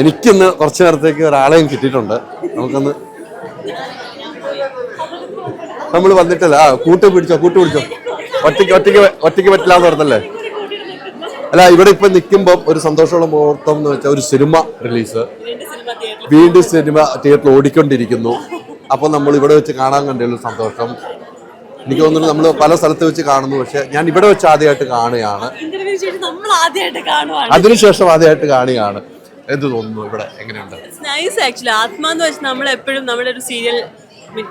എനിക്കിന്ന് കുറച്ചു നേരത്തേക്ക് ഒരാളെയും കിട്ടിയിട്ടുണ്ട്. നമുക്കൊന്ന് നമ്മൾ വന്നിട്ടല്ല. ആ കൂട്ട് പിടിച്ചോ കൂട്ട് പിടിച്ചോ. ഒറ്റയ്ക്ക് ഒറ്റയ്ക്ക് ഒറ്റയ്ക്ക് പറ്റില്ല എന്ന് പറഞ്ഞല്ലേ? അല്ല ഇവിടെ ഇപ്പൊ നിൽക്കുമ്പോൾ ഒരു സന്തോഷമുള്ള മുഹൂർത്തം എന്ന് വെച്ചാൽ ഒരു സിനിമ റിലീസ്. വീണ്ടും സിനിമ തിയേറ്ററിൽ ഓടിക്കൊണ്ടിരിക്കുന്നു. അപ്പൊ നമ്മൾ ഇവിടെ വെച്ച് കാണാൻ കണ്ടുള്ള സന്തോഷം. എനിക്ക് തോന്നുന്നു നമ്മൾ പല സ്ഥലത്ത് വെച്ച് കാണുന്നു. പക്ഷെ ഞാൻ ഇവിടെ വെച്ച് ആദ്യമായിട്ട് കാണുകയാണ്. അതിനുശേഷം ആദ്യമായിട്ട് കാണുകയാണ്. എന്ത് തോന്നുന്നു ഇവിടെ? എങ്ങനെയുണ്ട്? നൈസ് ആക്ച്വലി ആത്മാ എന്ന് വെച്ചാൽ നമ്മൾ എപ്പോഴും നമ്മുടെ ഒരു സീരിയൽ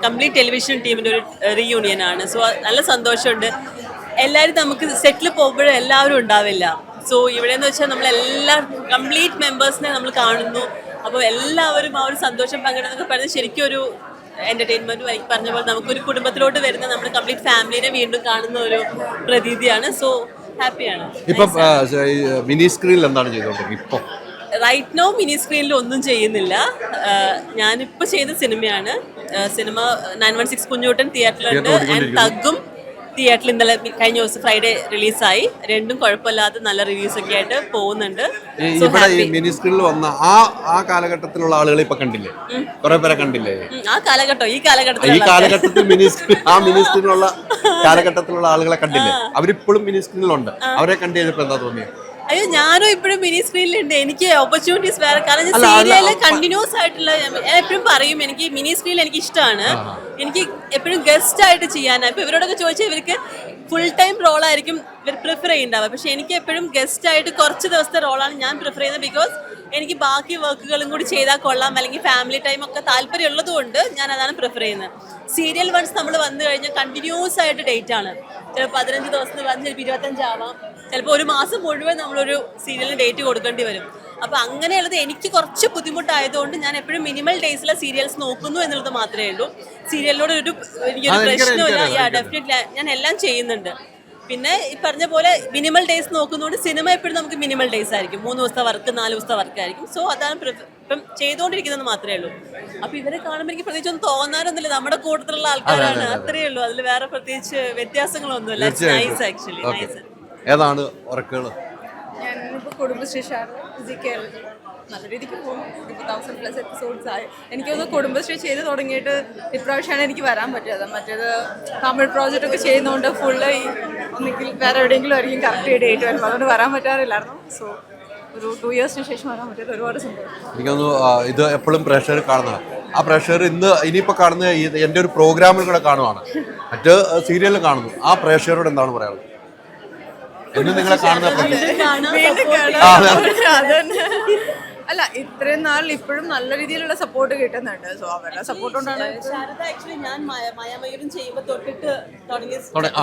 കംപ്ലീറ്റ് ടെലിവിഷൻ ടീമിന്റെ ഒരു റീയൂണിയൻ ആണ്. സോ നല്ല സന്തോഷമുണ്ട്. എല്ലാവരും നമുക്ക് സെറ്റിൽ പോകുമ്പോഴും എല്ലാവരും ഉണ്ടാവില്ല. സോ ഇവിടെ എന്ന് വെച്ചാൽ നമ്മൾ എല്ലാ കംപ്ലീറ്റ് മെമ്പേഴ്സിനെ നമ്മൾ കാണുന്നു. അപ്പോൾ എല്ലാവരും ആ ഒരു സന്തോഷം പങ്കിടുന്നൊക്കെ പറയുന്നത് ശരിക്കും ഒരു എന്റർടൈൻമെന്റും എനിക്ക് പറഞ്ഞ പോലെ നമുക്കൊരു കുടുംബത്തിലോട്ട് വരുന്ന നമ്മുടെ കംപ്ലീറ്റ് ഫാമിലിനെ വീണ്ടും കാണുന്ന ഒരു പ്രതീതിയാണ്. സോ ഹാപ്പിയാണ് ഇപ്പം മിനി സ്ക്രീനിൽ എന്താണ് ചെയ്തോണ്ടിരിക്കുന്നത്? ഇപ്പം. റൈറ്റ് നോ മിനി സ്ക്രീനിൽ ഒന്നും ചെയ്യുന്നില്ല. ഞാനിപ്പോൾ ചെയ്ത സിനിമയാണ്. Cinema nine one six Kunjoottan തിയേറ്ററിലുണ്ട് and തഗ്ഗും തിയേറ്ററിൽ ഇന്നലെ കഴിഞ്ഞ ദിവസം ഫ്രൈഡേ റിലീസായി രണ്ടും കുഴപ്പമില്ലാതെ നല്ല റിവ്യൂസ് ഒക്കെ ആയിട്ട് പോകുന്നുണ്ട്. ഈ മിനി സ്ക്രീനിൽ വന്ന ആ ആ കാലഘട്ടത്തിലുള്ള ആളുകളെ ഇപ്പൊ കണ്ടില്ലേ? കുറെ പേരെ കണ്ടില്ലേ? ആ കാലഘട്ടം ഈ ഈ കാലഘട്ടത്തിൽ കാലഘട്ടത്തിൽ മിനി ആ മിനി സ്ക്രീനിലുള്ള കാലഘട്ടത്തിലുള്ള ആളുകളെ കണ്ടില്ലേ? അവരിപ്പോഴും മിനി സ്ക്രീനിലുണ്ട് അവരെ കണ്ടു കഴിഞ്ഞപ്പോ എന്താ തോന്നിയത് അയ്യോ ഞാനും ഇപ്പോഴും മിനി സ്ക്രീനിലുണ്ട് എനിക്ക് ഓപ്പർച്യൂണിറ്റീസ് വേറെ. കാരണം സീരിയൽ കണ്ടിന്യൂസ് ആയിട്ടുള്ള ഞാൻ എപ്പോഴും പറയും എനിക്ക് മിനി സ്ക്രീനിൽ എനിക്ക് ഇഷ്ടമാണ് എനിക്ക് എപ്പോഴും ഗസ്റ്റ് ആയിട്ട് ചെയ്യാനാണ് ഇപ്പൊ ഇവരോടൊക്കെ ചോദിച്ചാൽ ഇവർക്ക് ഫുൾ ടൈം റോളായിരിക്കും ഇവർ പ്രിഫർ ചെയ്യുന്നുണ്ടാവുക പക്ഷെ എനിക്ക് എപ്പോഴും ഗസ്റ്റ് ആയിട്ട് കുറച്ച് ദിവസത്തെ റോളാണ് ഞാൻ പ്രിഫർ ചെയ്യുന്നത് ബിക്കോസ് എനിക്ക് ബാക്കി വർക്കുകളും കൂടി ചെയ്താൽ കൊള്ളാം. അല്ലെങ്കിൽ ഫാമിലി ടൈം ഒക്കെ താല്പര്യം ഉള്ളതുകൊണ്ട് ഞാൻ അതാണ് പ്രിഫർ ചെയ്യുന്നത്. സീരിയൽ വൺസ് നമ്മൾ വന്നു കഴിഞ്ഞാൽ കണ്ടിന്യൂസ് ആയിട്ട് ഡേറ്റ് ആണ്. ചിലപ്പോൾ പതിനഞ്ച് ദിവസത്തിന് വന്ന് ചിലപ്പോൾ ഇരുപത്തഞ്ചാവാം ചിലപ്പോൾ ഒരു മാസം മുഴുവൻ നമ്മളൊരു സീരിയലിന് ഡേറ്റ് കൊടുക്കേണ്ടി വരും. അപ്പോൾ അങ്ങനെയുള്ളത് എനിക്ക് കുറച്ച് ബുദ്ധിമുട്ടായതുകൊണ്ട് ഞാൻ എപ്പോഴും മിനിമൽ ഡേയ്സിലെ സീരിയൽസ് നോക്കുന്നു എന്നുള്ളത് മാത്രമേ ഉള്ളൂ. സീരിയലിനോട് ഒരു എനിക്കൊരു പ്രശ്നമില്ല എനിക്കറിയാം, ഡെഫിനറ്റ്ലി ഞാൻ എല്ലാം ചെയ്യുന്നുണ്ട്. പിന്നെ ഈ പറഞ്ഞ പോലെ മിനിമൽ ഡേയ്സ് നോക്കുന്നതുകൊണ്ട് സിനിമ എപ്പോഴും നമുക്ക് മിനിമൽ ഡേയ്സ് ആയിരിക്കും. മൂന്ന് ദിവസത്തെ വർക്ക് നാല് ദിവസത്തെ വർക്ക് ആയിരിക്കും. സോ അതാണ് ഇപ്പം ചെയ്തുകൊണ്ടിരിക്കുന്നത് മാത്രമേ ഉള്ളൂ. അപ്പൊ ഇവരെ കാണുമ്പോൾ എനിക്ക് പ്രത്യേകിച്ച് ഒന്നും തോന്നാനൊന്നുമില്ല. നമ്മുടെ കൂട്ടത്തിലുള്ള ആൾക്കാരാണ്. അത്രയേ ഉള്ളൂ. അതിൽ വേറെ പ്രത്യേകിച്ച് വ്യത്യാസങ്ങളൊന്നുമില്ല. നൈസ് ആക്ച്വലി നൈസ് ഏതാണ് ഉറക്കുകൾ ഞാനിപ്പോൾ കുടുംബശ്രീ നല്ല രീതിക്ക് പോകും ഇപ്പോൾ തൗസൻഡ് പ്ലസ് എപ്പിസോഡ്സ് ആയി. എനിക്കൊന്ന് കുടുംബശ്രീ ചെയ്ത് തുടങ്ങിയിട്ട് ഇപ്രാവശ്യമാണ് എനിക്ക് വരാൻ പറ്റിയത്. മറ്റേത് തമിഴ് പ്രോജക്റ്റ് ഒക്കെ ചെയ്യുന്നതുകൊണ്ട് ഫുള്ള് ഒന്നെങ്കിൽ വേറെ എവിടെയെങ്കിലും ആയിരിക്കും കറക്റ്റ് ഡേറ്റ് വരുമ്പോൾ അതുകൊണ്ട് വരാൻ പറ്റാറില്ലായിരുന്നു. സോ ഒരു ടു ഇയേഴ്സിന് ശേഷം വരാൻ പറ്റിയത് ഒരുപാട് സന്തോഷം. എനിക്കൊന്ന് ഇത് എപ്പോഴും പ്രഷർ കാണുന്നതാണ്. ആ പ്രഷർ ഇന്ന് ഇനിയിപ്പോൾ കാണുന്ന എന്റെ ഒരു പ്രോഗ്രാമിൽ കൂടെ കാണുവാണ്. മറ്റ് സീരിയലിൽ കാണുന്നു. ആ പ്രേക്ഷകരോട് എന്താണ് പറയാനുള്ളത്? എന്നും നിങ്ങളെ കാണുന്ന. അല്ല ഇത്രയും നാൾ ഇപ്പോഴും നല്ല രീതിയിലുള്ള സപ്പോർട്ട് കിട്ടുന്നുണ്ട്. സോ അവരുടെ സപ്പോർട്ട് കൊണ്ടാണ് ശാരദ ആക്ച്വലി ഞാൻ മയ- ചെയ്യുമ്പോൾ തൊട്ടിട്ട് തുടങ്ങിയ.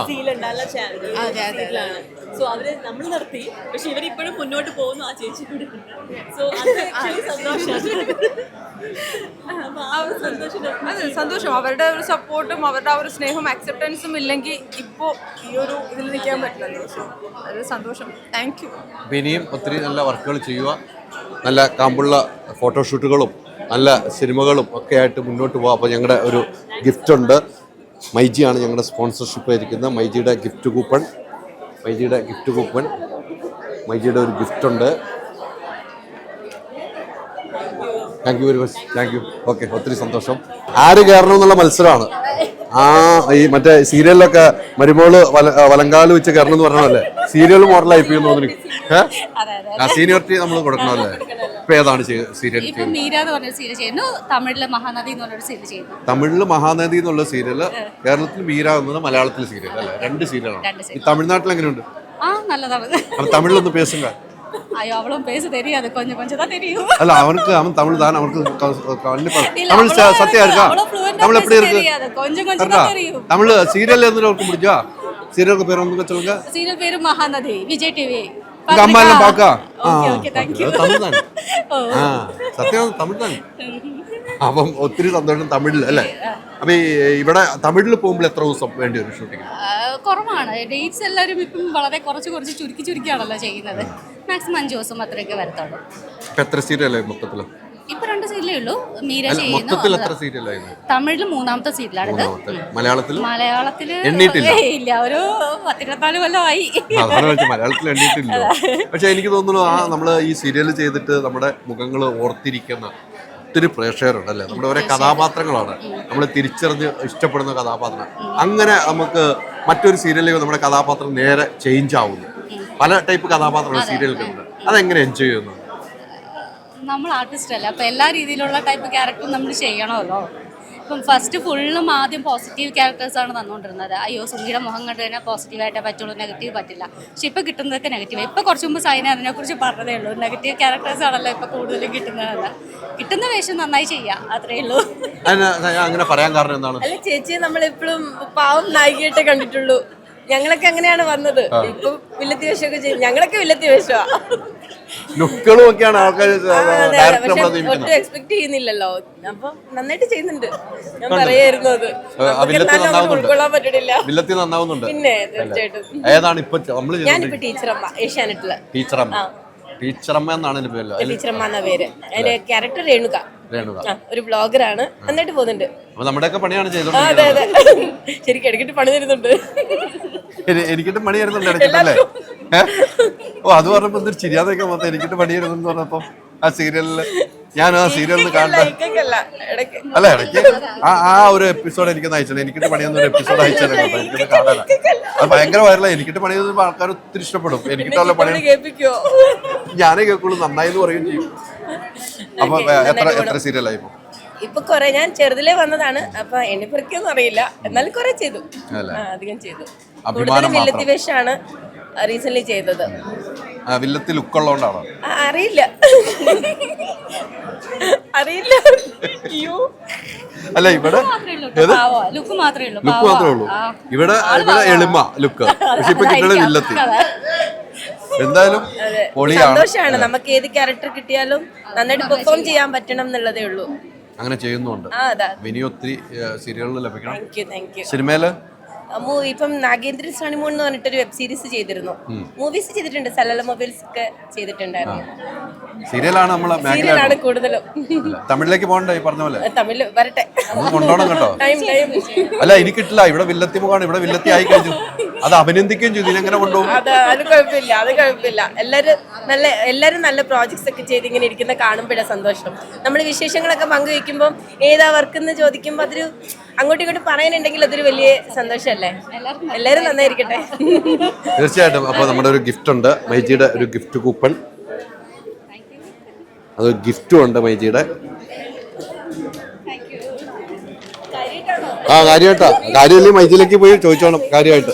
സീലുണ്ട് അല്ല സീലാണ് സോ അവർ നമ്മൾ നിർത്തി. പക്ഷെ ഇവരിപ്പോഴും മുന്നോട്ട് പോകുന്നു ആ ചേച്ചി കൂടി. സോ അത് സന്തോഷം അതെ സന്തോഷം. അവരുടെ ഒരു സപ്പോർട്ടും അവരുടെ ആ ഒരു സ്നേഹവും അക്സെപ്റ്റൻസും ഇല്ലെങ്കിൽ ഇപ്പോൾ ഈ ഒരു ഇതിൽ നിൽക്കാൻ പറ്റില്ലല്ലോ. സോ സന്തോഷം. താങ്ക് യു ഇനിയും ഒത്തിരി നല്ല വർക്കുകൾ ചെയ്യുക. നല്ല കാമ്പുള്ള ഫോട്ടോഷൂട്ടുകളും നല്ല സിനിമകളും ഒക്കെ ആയിട്ട് മുന്നോട്ട് പോകാം അപ്പോൾ ഞങ്ങളുടെ ഒരു ഗിഫ്റ്റ് ഉണ്ട്. മൈജിയാണ് ഞങ്ങളുടെ സ്പോൺസർഷിപ്പ് ആയിരിക്കുന്നത്. മൈജിയുടെ ഗിഫ്റ്റ് കൂപ്പൺ മൈജിയുടെ ഗിഫ്റ്റ് കൂപ്പൺ മൈജിയുടെ ഒരു ഗിഫ്റ്റ് ഉണ്ട്. Thank you very much thank you okay ഒത്തിരി സന്തോഷം. ആര് കയറണം എന്നുള്ള മത്സരമാണ്. ആ ഈ മറ്റേ സീരിയലിലൊക്കെ മരുമോൾ വല വലങ്കാൽ വെച്ച് കയറണം എന്ന് പറഞ്ഞല്ലേ സീരിയൽ മോഡലായി പോയി എന്ന് തോന്നി ആ സീനിയോറിറ്റി നമ്മൾ കൊടുക്കണമല്ലേ? ഇപ്പൊ ഏതാണ് സീരിയൽ തമിഴിലെ മഹാനദി തമിഴിൽ എന്നുള്ള സീരിയൽ കേരളത്തിൽ മീര എന്നത് മലയാളത്തിലെ സീരിയൽ അല്ലേ രണ്ട് സീരിയലാണ് തമിഴ്നാട്ടിൽ എങ്ങനെയുണ്ട് തമിഴിലൊന്ന് പേസുങ്ക അയ്യോ അവളും പേസ தெரியாது கொஞ்சம் கொஞ்சம் தான் தெரியும் அல்ல அவனுக்கு அவன் தமிழ் தான் அவனுக்கு க- கண்டிப்பா இல்ல, தமிழ் ச- அவ்வளவு சத்தியா இருக்கா அவ்வளவு fluent ஆ தமிழ் எப்படி பேச இருக்கு தெரியாது. கொஞ்சம் கொஞ்சம் கரெக்டா தான் தெரியும். தமிழ் சீரியல் எந்த அளவுக்கு முடிஞ்சா சீரியலுக்கு பேர் வந்து சொல்லுங்க சீரியல் பேரு மகாநதி விஜய் டிவி உங்க அம்மா எல்லாம் பாக்கா ஓகே ஓகே தேங்க்யூ തമിഴ് തന്നെ ആ സത്യം തമിഴ് തന്നെ അപ്പം ഒത്തിരി സന്തോഷം തമിഴിൽ അല്ലേ അപ്പൊ ഈ ഇവിടെ തമിഴിൽ പോകുമ്പോൾ എത്ര ദിവസം വേണ്ടി വരും ഷൂട്ടിങ് കുറവാണ്. ഡേറ്റ്സ് എല്ലാവരും ഇപ്പം വളരെ കുറച്ച് കുറച്ച് ചുരുക്കി ചുരുക്കിയാണല്ലോ ചെയ്യുന്നത്. മാക്സിമം അഞ്ച് ദിവസം അത്രയൊക്കെ വരത്തുള്ളൂ. ഇപ്പൊ എത്ര ഇപ്പൊ രണ്ട് സീരിയലേ ഉള്ളൂ. മീര മൊത്തത്തിൽ എത്ര ചെയ്യുന്നു സീരിയലായിരുന്നു തമിഴിൽ മൂന്നാമത്തെ സീരിയലാണിത് മലയാളത്തിൽ മലയാളത്തിൽ മലയാളത്തിൽ? എണ്ണീട്ടില്ല? ഏയ് ഇല്ല ഒരു പത്തിരുപത്തിനാല് കൊല്ലമായി. അതാണ് മലയാളത്തിൽ എണ്ണീട്ടില്ലോ. പക്ഷെ എനിക്ക് തോന്നുന്നു ആ നമ്മൾ ഈ സീരിയൽ ചെയ്തിട്ട് നമ്മുടെ മുഖങ്ങൾ ഓർത്തിരിക്കുന്ന ഒത്തിരി പ്രേക്ഷകരുണ്ട് അല്ലേ? നമ്മുടെ ഓരോ കഥാപാത്രങ്ങളാണ്. നമ്മൾ തിരിച്ചറിഞ്ഞ് ഇഷ്ടപ്പെടുന്ന കഥാപാത്രം. അങ്ങനെ നമുക്ക് മറ്റൊരു സീരിയലിലേക്ക് നമ്മുടെ കഥാപാത്രം നേരെ ചേഞ്ച് ആവുന്നു. പല ടൈപ്പ് കഥാപാത്രങ്ങൾ സീരിയലുകളുണ്ട് അതെങ്ങനെ എൻജോയ് ചെയ്യുന്നു? നമ്മൾ ആർട്ടിസ്റ്റ് അല്ല അപ്പൊ എല്ലാ രീതിയിലുള്ള ടൈപ്പ് ക്യാരക്ടറും നമ്മൾ ചെയ്യണമല്ലോ. ഇപ്പം ഫസ്റ്റ് ഫുള്ളും ആദ്യം പോസിറ്റീവ് ക്യാരക്ടേഴ്സ് ആണ് തന്നുകൊണ്ടിരുന്നത് അയ്യോ സുഖിയുടെ മുഖം കണ്ടു കഴിഞ്ഞാൽ പോസിറ്റീവ് ആയിട്ടേ പറ്റുള്ളൂ നെഗറ്റീവ് പറ്റില്ല. പക്ഷെ ഇപ്പൊ കിട്ടുന്നതൊക്കെ നെഗറ്റീവ് ഇപ്പൊ കുറച്ച് മുമ്പ് സൈന അതിനെക്കുറിച്ച് പറഞ്ഞതേ ഉള്ളൂ. നെഗറ്റീവ് ക്യാരക്ടേഴ്സ് ആണല്ലോ ഇപ്പൊ കൂടുതലും കിട്ടുന്നതല്ല കിട്ടുന്ന വേഷം നന്നായി ചെയ്യാം അത്രേ ഉള്ളൂ. അങ്ങനെ പറയാൻ കാരണം എന്താണ്? അല്ല ചേച്ചി നമ്മൾ എപ്പോഴും പാവം നായികയായിട്ടേ കണ്ടിട്ടുള്ളൂ. ഞങ്ങളൊക്കെ അങ്ങനെയാണ് വന്നത്. ഇപ്പൊ വില്ലത്തി വേഷമൊക്കെ ചെയ്യും. ഞങ്ങളൊക്കെ വില്ലത്തി വേഷമാ. ലുക്കുകളും ഒക്കെയാണ് ആൾക്കാർ ഒട്ടും നിയമിക്കുന്നത് എക്സ്പെക്ട് ചെയ്യുന്നില്ലല്ലോ. അപ്പൊ നന്നായിട്ട് ചെയ്യുന്നുണ്ട്. ഞാൻ പറയായിരുന്നു അത്. വില്ലത്തി നന്നാവുന്നുണ്ട്. ഉൾക്കൊള്ളാൻ പറ്റണില്ല. വില്ലത്തി നന്നാവുന്നുണ്ട്. പിന്നെ തീർച്ചയായിട്ടും. ഏതാണ് ഇപ്പൊ നമ്മൾ ഞാനിപ്പോ ടീച്ചറമ്മ ഏഷ്യാനെറ്റിൽ. ടീച്ചറമ്മ. ടീച്ചറമ്മ എന്നാണ് എന്റെ പേര് ടീച്ചറമ്മ എന്ന പേര്. അതിന്റെ ക്യാരക്ടർ രേണുക. ഒരു ബ്ലോഗറാണ് നന്നായിട്ട് പോകുന്നുണ്ട്. അപ്പൊ നമ്മുടെയൊക്കെ പണിയാണ് ചെയ്തത് അതെ അതെ. ശരിക്കും ഇടയ്ക്കിട്ട് പണി തരുന്നുണ്ട്. എനി- എനിക്കിട്ട് പണി തരുന്നുണ്ട് ഇടയ്ക്കിട്ടല്ലേ? ഓ അത് പറഞ്ഞപ്പോ എന്തൊരു ചിരിയാതൊക്കെ മൊത്തം എനിക്കിട്ട് പണി തരുന്നു പറഞ്ഞപ്പോ ആ സീരിയലിൽ ഞാൻ ആ സീരിയലിൽ കാണുന്ന അല്ല ഇടയ്ക്ക് ആ ആ ഒരു എപ്പിസോഡ് എനിക്ക് അയച്ചത് എനിക്കിട്ട് പണിയുന്ന ഒരു എപ്പിസോഡ് അയച്ചത് എനിക്കിട്ട് കാണാൻ അത് ഭയങ്കര വൈറലായി എനിക്കിട്ട് പണി ചെയ്യുമ്പോൾ ആൾക്കാർ ഒത്തിരി ഇഷ്ടപ്പെടും. എനിക്കിട്ടുള്ള പണി ഞാനേ കേൾക്കുള്ളൂ. നന്നായി എന്ന് പറയുകയും ചെയ്യും. അപ്പൊ എത്ര എത്ര സീരിയലായി ഇപ്പൊ? ഇപ്പൊ കൊറേ ഞാൻ ചെറുതിലേ വന്നതാണ്. അപ്പൊ എന്നെ പറിക്കൊന്നും അറിയില്ല. എന്നാലും കൊറേ ചെയ്തു? അധികം ചെയ്തു. കൂടുതലും മാത്രം. റീസെന്റ് ചെയ്തത്. വില്ലത്തി ലുക്കുള്ളതുകൊണ്ടാണോ ആ, അറിയില്ല. അറിയില്ല. അയ്യോ. അല്ല ഇവിടെ ലുക്ക് മാത്രമേ ഉള്ളൂ ലുക്ക് മാത്രമേ ഉള്ളൂ. ഇവിടെ ഇവിടെ എളിമ ലുക്ക് പക്ഷെ ഇപ്പൊ കിട്ടണ വില്ലത്തി എന്തായാലും പൊളിയാണ്. സന്തോഷാണ്. നമുക്ക് ഏത് ക്യാരക്ടർ കിട്ടിയാലും നന്നായിട്ട് പെർഫോം ചെയ്യാൻ പറ്റണം എന്നുള്ളതേ ഉള്ളൂ. അങ്ങനെ ചെയ്യുന്നുണ്ട്. അതാ. ഇനി ഒത്തിരി സീരിയലുകൾ ലഭിക്കണം. സിനിമയിൽ മൂവി ഇപ്പം നാഗേന്ദ്രൻ സണിമോൻ എന്ന് പറഞ്ഞിട്ടൊരു വെബ് സീരീസ് ചെയ്തിരുന്നു. മൂവീസ് ചെയ്തിട്ടുണ്ട്. സലല മൊബൈൽസ് ഒക്കെ ചെയ്തിട്ടുണ്ടായിരുന്നു. സീരിയലാണ് സീരിയലാണ് കൂടുതലും. തമിഴിലേക്ക് പോകണ്ടേ പറഞ്ഞ പോലെ? തമിഴ് വരട്ടെ. കൊണ്ടോണം കേട്ടോ. അല്ല എനിക്ക് കിട്ടില്ല. ഇവിടെ വില്ലത്തി മുഖാണ് ഇവിടെ വില്ലത്തി ആയി കഴിഞ്ഞു. അത് അഭിനന്ദിക്കുകയും ചെയ്തു. ഇതിനെങ്ങനെ കൊണ്ടുപോകും? അത് അത് കുഴപ്പമില്ല. അത് കുഴപ്പമില്ല. എല്ലാവരും നല്ല എല്ലാവരും നല്ല പ്രോജക്ട്സ് ഒക്കെ ചെയ്ത് ഇങ്ങനെ ഇരിക്കുന്ന കാണുമ്പോഴാണ് സന്തോഷം. നമ്മൾ വിശേഷങ്ങളൊക്കെ പങ്കുവെക്കുമ്പോൾ ഏതാ വർക്ക് എന്ന് ചോദിക്കുമ്പോൾ അതൊരു അങ്ങോട്ടും ഇങ്ങോട്ടും പറയാനുണ്ടെങ്കിൽ അതൊരു വലിയ സന്തോഷമല്ലേ? എല്ലാവരും നന്നായിരിക്കട്ടെ. തീർച്ചയായിട്ടും. അപ്പോൾ നമ്മുടെ ഒരു ഗിഫ്റ്റ് ഉണ്ട്. മൈജിയുടെ ഒരു ഗിഫ്റ്റ് കൂപ്പൺ അത് ഗിഫ്റ്റും ഉണ്ട് മൈജിയുടെ. ആ കാര്യമായിട്ടാ കാര്യമല്ലേ മൈജിയിലേക്ക് പോയി ചോദിച്ചോണം. കാര്യമായിട്ട്.